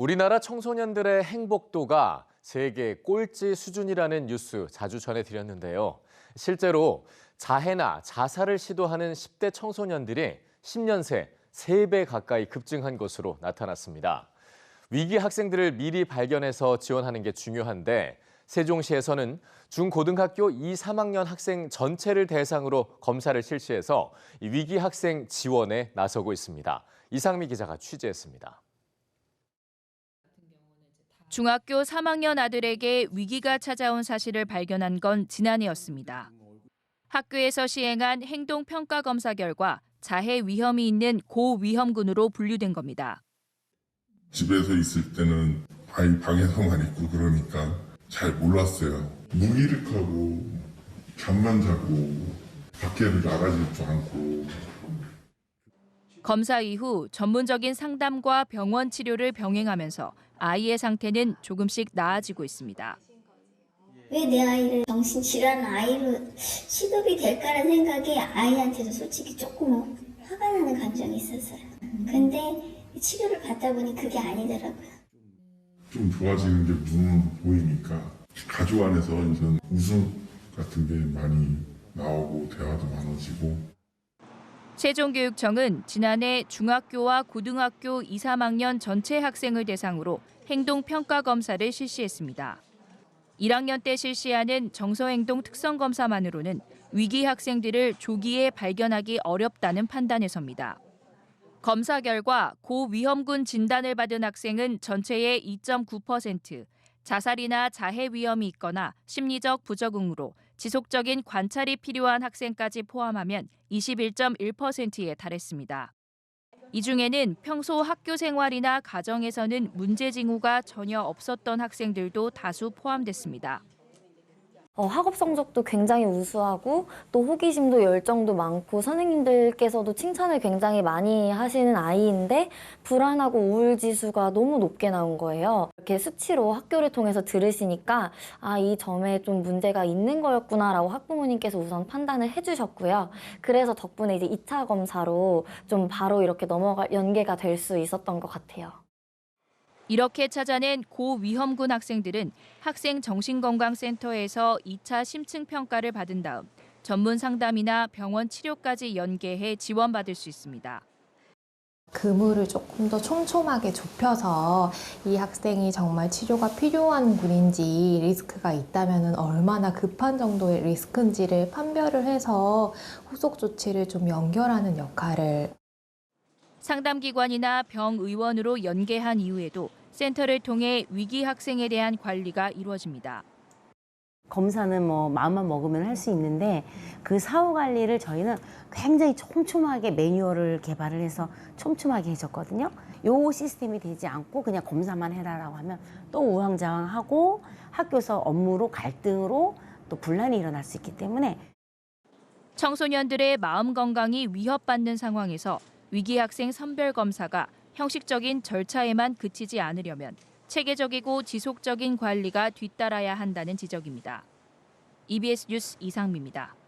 우리나라 청소년들의 행복도가 세계 꼴찌 수준이라는 뉴스 자주 전해드렸는데요. 실제로 자해나 자살을 시도하는 10대 청소년들이 10년 새 3배 가까이 급증한 것으로 나타났습니다. 위기 학생들을 미리 발견해서 지원하는 게 중요한데 세종시에서는 중고등학교 2, 3학년 학생 전체를 대상으로 검사를 실시해서 이 위기 학생 지원에 나서고 있습니다. 이상미 기자가 취재했습니다. 중학교 3학년 아들에게 위기가 찾아온 사실을 발견한 건 지난해였습니다. 학교에서 시행한 행동 평가 검사 결과 자해 위험이 있는 고위험군으로 분류된 겁니다. 집에서 있을 때는 아이 방에서만 있고 그러니까 잘 몰랐어요. 무기력하고 잠만 자고 밖에를 나가지도 않고 검사 이후 전문적인 상담과 병원 치료를 병행하면서 아이의 상태는 조금씩 나아지고 있습니다. 왜 내 아이를 정신질환 아이로 취급이 될까라는 생각이 아이한테도 솔직히 조금 화가 나는 감정이 있었어요. 근데 치료를 받다 보니 그게 아니더라고요. 좀 좋아지는 게 눈 보이니까 가족 안에서 이제 웃음 같은 게 많이 나오고 대화도 많아지고 세종교육청은 지난해 중학교와 고등학교 2, 3학년 전체 학생을 대상으로 행동평가 검사를 실시했습니다. 1학년 때 실시하는 정서행동 특성검사만으로는 위기 학생들을 조기에 발견하기 어렵다는 판단에 섭니다. 검사 결과 고위험군 진단을 받은 학생은 전체의 2.9%, 자살이나 자해 위험이 있거나 심리적 부적응으로 지속적인 관찰이 필요한 학생까지 포함하면 21.1%에 달했습니다. 이 중에는 평소 학교 생활이나 가정에서는 문제 징후가 전혀 없었던 학생들도 다수 포함됐습니다. 어, 학업 성적도 굉장히 우수하고 또 호기심도 열정도 많고 선생님들께서도 칭찬을 굉장히 많이 하시는 아이인데 불안하고 우울 지수가 너무 높게 나온 거예요. 이렇게 수치로 학교를 통해서 들으시니까 아, 이 점에 좀 문제가 있는 거였구나라고 학부모님께서 우선 판단을 해주셨고요. 그래서 덕분에 이제 2차 검사로 좀 바로 이렇게 넘어가 연계가 될 수 있었던 것 같아요. 이렇게 찾아낸 고위험군 학생들은 학생 정신건강센터에서 2차 심층 평가를 받은 다음 전문 상담이나 병원 치료까지 연계해 지원받을 수 있습니다. 그물을 조금 더 촘촘하게 좁혀서 이 학생이 정말 치료가 필요한 군인지 리스크가 있다면 얼마나 급한 정도의 리스크인지를 판별을 해서 후속 조치를 좀 연결하는 역할을 상담기관이나 병의원으로 연계한 이후에도 센터를 통해 위기 학생에 대한 관리가 이루어집니다. 검사는 뭐 마음만 먹으면 할 수 있는데 그 사후 관리를 저희는 굉장히 촘촘하게 매뉴얼을 개발을 해서 촘촘하게 해줬거든요. 요 시스템이 되지 않고 그냥 검사만 해라라고 하면 또 우왕좌왕하고 학교에서 업무로 갈등으로 또 분란이 일어날 수 있기 때문에 청소년들의 마음 건강이 위협받는 상황에서 위기 학생 선별 검사가 형식적인 절차에만 그치지 않으려면 체계적이고 지속적인 관리가 뒤따라야 한다는 지적입니다. EBS 뉴스 이상미입니다.